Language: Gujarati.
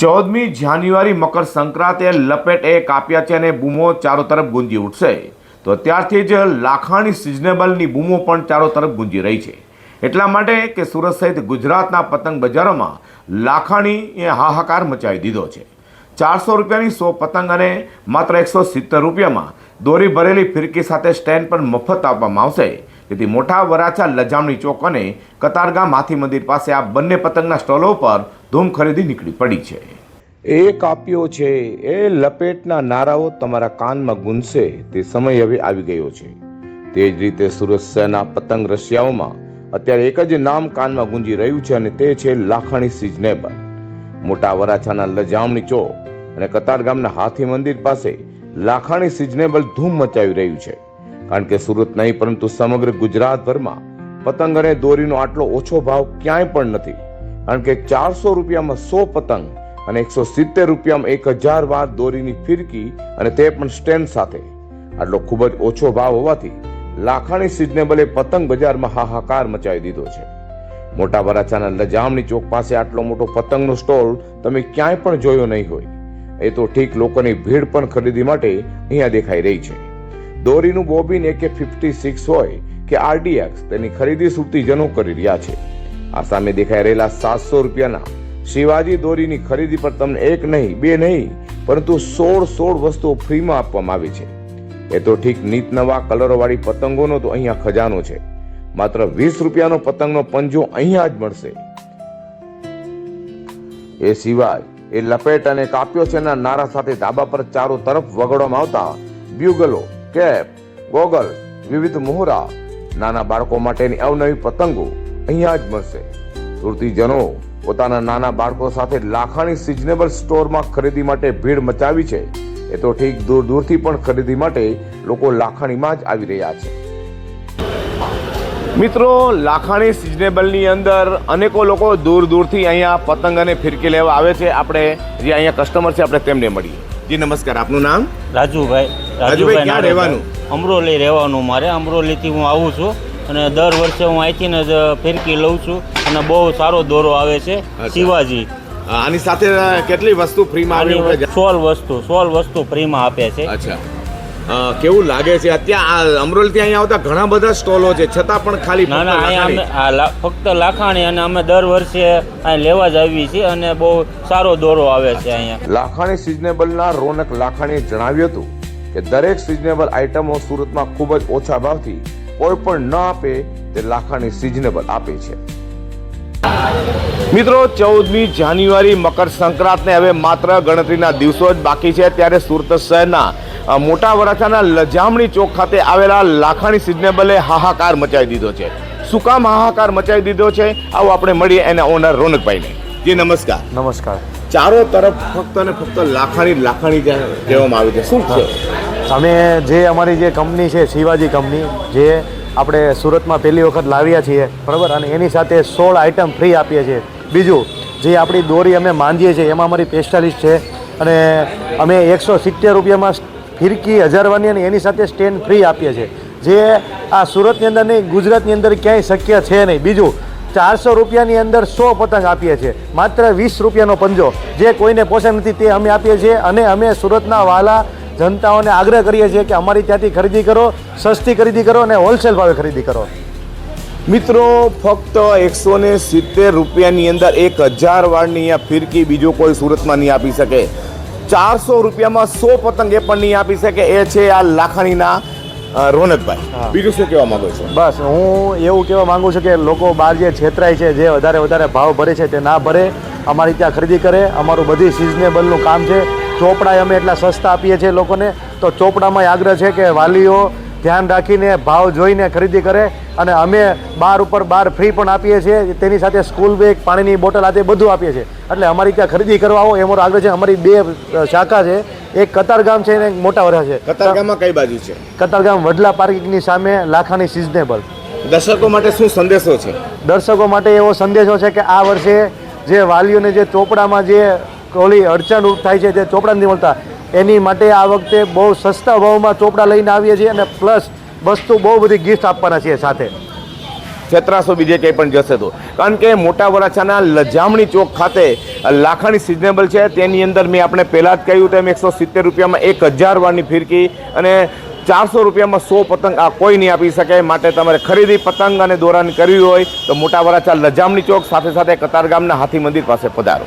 ચૌદમી જાન્યુઆરી મકર સંક્રાંતિએ લપેટ કાપ્યા છે અને બૂમો ચારો તરફ ગુંજી ઉઠશે. તો ત્યારથી જ લાખાણી સિઝનેબલની બૂમો પણ ચારો તરફ ગુંજી રહી છે. એટલા માટે કે સુરત સહિત ગુજરાતના પતંગ બજારોમાં લાખાણીએ હાહાકાર મચાવી દીધો છે. ચારસો રૂપિયાની સો પતંગ અને માત્ર એકસો સિત્તેર રૂપિયામાં દોરી ભરેલી ફિરકી સાથે સ્ટેન્ડ પર મફત આપવામાં આવશે. જેથી મોટા વરાછા લજામણી ચોક અને કતારગામ હાથી મંદિર પાસે આ બંને પતંગના સ્ટોલો પર ધૂમ ખરીદી નીકળી પડી છે. એ કાપ્યો છે, એ લપેટના નારાઓ તમારા કાનમાં ગુંજશે, તે સમય હવે આવી ગયો છે. તે જ રીતે સુરત શહેરના પતંગ રશિયાઓમાં અત્યારે એક જ નામ કાનમાં ગુંજી રહ્યું છે અને તે છે લાખાણી સિઝનેબલ. મોટા વરાછાના લજામણી ચોક અને કતાર ગામના હાથી મંદિર પાસે લાખાણી સિઝનેબલ ધૂમ મચાવી રહ્યું છે. કારણ કે સુરત નહીં, પરંતુ સમગ્ર ગુજરાતભરમાં પતંગ અને દોરીનો આટલો ઓછો ભાવ ક્યાંય પણ નથી. કારણ કે ચારસો રૂપિયામાં સો પતંગ અને એકસો સિત્તેર રૂપિયામાં એક હજાર વાર દોરીની ફિરકી અને તે પણ સ્ટેન્ડ સાથે. આટલો ખૂબ જ ઓછો ભાવ હોવાથી લાખાણી સિઝનેબલે પતંગ બજારમાં હાહાકાર મચાવી દીધો છે. મોટા વરાછાના લજામણી ચોક પાસે આટલો મોટો પતંગનો સ્ટોલ તમે ક્યાંય પણ જોયો નહીં હોય. એ તો ઠીક લોકોની ભીડ પણ ખરીદી માટે અહીંયા દેખાઈ રહી છે. દોરીનું બોબિન એકે ફિફ્ટી સિક્સ હોય કે આરડીએક્સ તેની ખરીદી સુરતીજનો કરી રહ્યા છે. આ સામે દેખાઈ રહેલા સાતસો રૂપિયાના શિવાજી દોરીની ખરીદી પર તમને એક નહીં, બે નહીં, પરંતુ સોળ સોળ વસ્તુઓ ફ્રીમાં આપવામાં આવી છે. એ તો ઠીક નીત નવા કલરોવાળી પતંગોનો તો અહીંયા ખજાનો છે. માત્ર વીસ રૂપિયાનો પતંગનો પંજો અહીંયા જ મળશે. એ સિવાય એ લપેટ અને કાપ્યો છે નારા સાથે ધાબા પર ચારો તરફ વગાડવામાં આવતા બ્યુગલો, કેપ, ગોગલ, વિવિધ મોહરા, નાના બાળકો માટેની અવનવી પતંગો અહીંયા જ મળશે. સુરતીજનો પોતાના નાના બાળકો સાથે લાખાણી સિઝનેબલ સ્ટોરમાં ખરીદી માટે ભીડ મચાવી છે. એ તો ઠીક દૂર દૂરથી પણ ખરીદી માટે લોકો લાખાણીમાં જ આવી રહ્યા છે. મિત્રો લાખાણી સિઝનેબલની અંદર અનેકો લોકો દૂર દૂરથી અહીંયા પતંગ અને ફિરકી લેવા આવે છે. આપણે જે અહીંયા કસ્ટમર છે આપણે તેમને મળીએ. જી નમસ્કાર. આપનું નામ? રાજુભાઈ. રાજુભાઈ, ક્યાં રહેવાનું? અમરોલી રહેવાનું મારે. અમરોલીથી હું આવું છું. અને દર વર્ષે હું અહીંથી જ ફિરકી લઉં છું અને બહુ સારો દોરો આવે છે શિવાજી. આની સાથે કેટલી વસ્તુ ફ્રીમાં આવી સોલ છે? સોળ વસ્તુ સોળ વસ્તુ ફ્રીમાં આપે છે. અચ્છા. કેવું લાગે છે? અત્યારે આ અમરોલથી અહીંયા આવતા ઘણા બધા સ્ટોલો છે છતાં પણ ખાલી ના ના અહીંયા અમે આ લા- ફક્ત લાખાણી અને અમે દર વર્ષે અહીં લેવા જ આવીએ છીએ અને બહુ સારો દોરો આવે છે અહીંયા. લાખાણી સિઝનેબલના રોનક લાખાણીએ જણાવ્યું હતું કે દરેક સિઝનેબલ આઇટમો સુરતમાં ખૂબ જ ઓછા ભાવથી કોઈ પણ ન આપે તે લાખાણી સિઝનેબલ આપે છે. મિત્રો ચૌદમી જાન્યુઆરી મકર સંક્રાંતને હવે માત્ર ગણતરીના દિવસો જ બાકી છે. ત્યારે સુરત શહેરના મોટા વરાછાના લજામણી ચોક ખાતે આવેલા લાખાણી સિઝનેબલે હાહાકાર મચાવી દીધો છે. શું કામ હાહાકાર મચાવી દીધો છે? આવો આપણે મળીએ એના ઓનર રોનકભાઈને. જી નમસ્કાર. નમસ્કાર. ચારો તરફ ફક્ત ને ફક્ત લાખાણી લાખાણી કહેવામાં આવે છે. શું છે? અમે જે અમારી જે કંપની છે, શિવાજી કંપની, જે આપણે સુરતમાં પહેલી વખત લાવ્યા છીએ, બરાબર? અને એની સાથે સોળ આઇટમ ફ્રી આપીએ છીએ. બીજું, જે આપણી દોરી અમે માંગીએ છીએ, એમાં અમારી પેસ્ટાલિસ્ટ છે. અને અમે એકસો સિત્તેર રૂપિયામાં ફિરકી હજારવાની અને એની સાથે સ્ટેન્ડ ફ્રી આપીએ છીએ. જે આ સુરતની અંદર નહીં, ગુજરાતની અંદર ક્યાંય શક્ય છે નહીં. બીજું, ચારસો રૂપિયાની અંદર સો પતંગ આપીએ છીએ. માત્ર વીસ રૂપિયાનો પંજો. જે કોઈને પોષણ નથી, તે અમે આપીએ છીએ. અને અમે સુરતના વાલા જનતાઓને આગ્રહ કરીએ છીએ કે અમારી ત્યાંથી ખરીદી કરો સસ્તી ખરીદી કરો અને હોલસેલ ભાવે ખરીદી કરો. મિત્રો ફક્ત એકસો ને સિત્તેર રૂપિયાની અંદર એક હજાર વાળની આ ફિરકી બીજો કોઈ સુરતમાં નહીં આપી શકે. ચારસો રૂપિયામાં સો પતંગ એ પણ નહીં આપી શકે. એ છે આ લાખણીના રોનકભાઈ. બીજું શું કહેવા માંગો છો? બસ હું એવું કહેવા માંગુ છું કે લોકો બહાર જે છેતરાય છે જે વધારે વધારે ભાવ ભરે છે તે ના ભરે. અમારી ત્યાં ખરીદી કરે. અમારું બધી સિઝનેબલનું કામ છે. ચોપડા અમે એટલા સસ્તા આપીએ છીએ લોકોને. તો ચોપડામાં આગ્રહ છે કે વાલીઓ ધ્યાન રાખીને ભાવ જોઈને ખરીદી કરે અને અમે બાર ઉપર બાર ફ્રી પણ આપીએ છીએ. તેની સાથે સ્કૂલ બેગ પાણીની બોટલ આ તે બધું આપીએ છીએ. એટલે અમારી ત્યાં ખરીદી કરવા આવો એ મારો આગ્રહ છે. અમારી બે શાખા છે. એક કતારગામ છે અને એક મોટા વરા છે. કતારગામમાં કઈ બાજુ છે? કતારગામ વડલા પાર્કિંગની સામે લાખાની સિઝનેબલ. દર્શકો માટે શું સંદેશો છે? દર્શકો માટે એવો સંદેશો છે કે આ વર્ષે જે વાલીઓને જે ચોપડામાં જે ઓલી અડચણ થાય છે જે ચોપડા નથી મળતા. એની માટે આ વખતે બહુ સસ્તા ભાવમાં ચોપડા લઈને આવીએ છીએ અને પ્લસ વસ્તુ બહુ બધી ગિફ્ટ આપવાના છીએ સાથે. છેતરાશો બીજે કંઈ પણ જશે તો. કારણ કે મોટા વરાછાના લજામણી ચોક ખાતે લાખાણી સિઝનેબલ છે. તેની અંદર મેં આપણે પહેલાં જ કહ્યું તેમ એકસો સિત્તેર રૂપિયામાં એક હજાર વારની ફિરકી અને ચારસો રૂપિયામાં સો પતંગ આ કોઈ નહીં આપી શકે. માટે તમારે ખરીદી પતંગ અને દોરાની કરવી હોય તો મોટા વરાછા લજામણી ચોક સાથે સાથે કતારગામના હાથી મંદિર પાસે પધારો.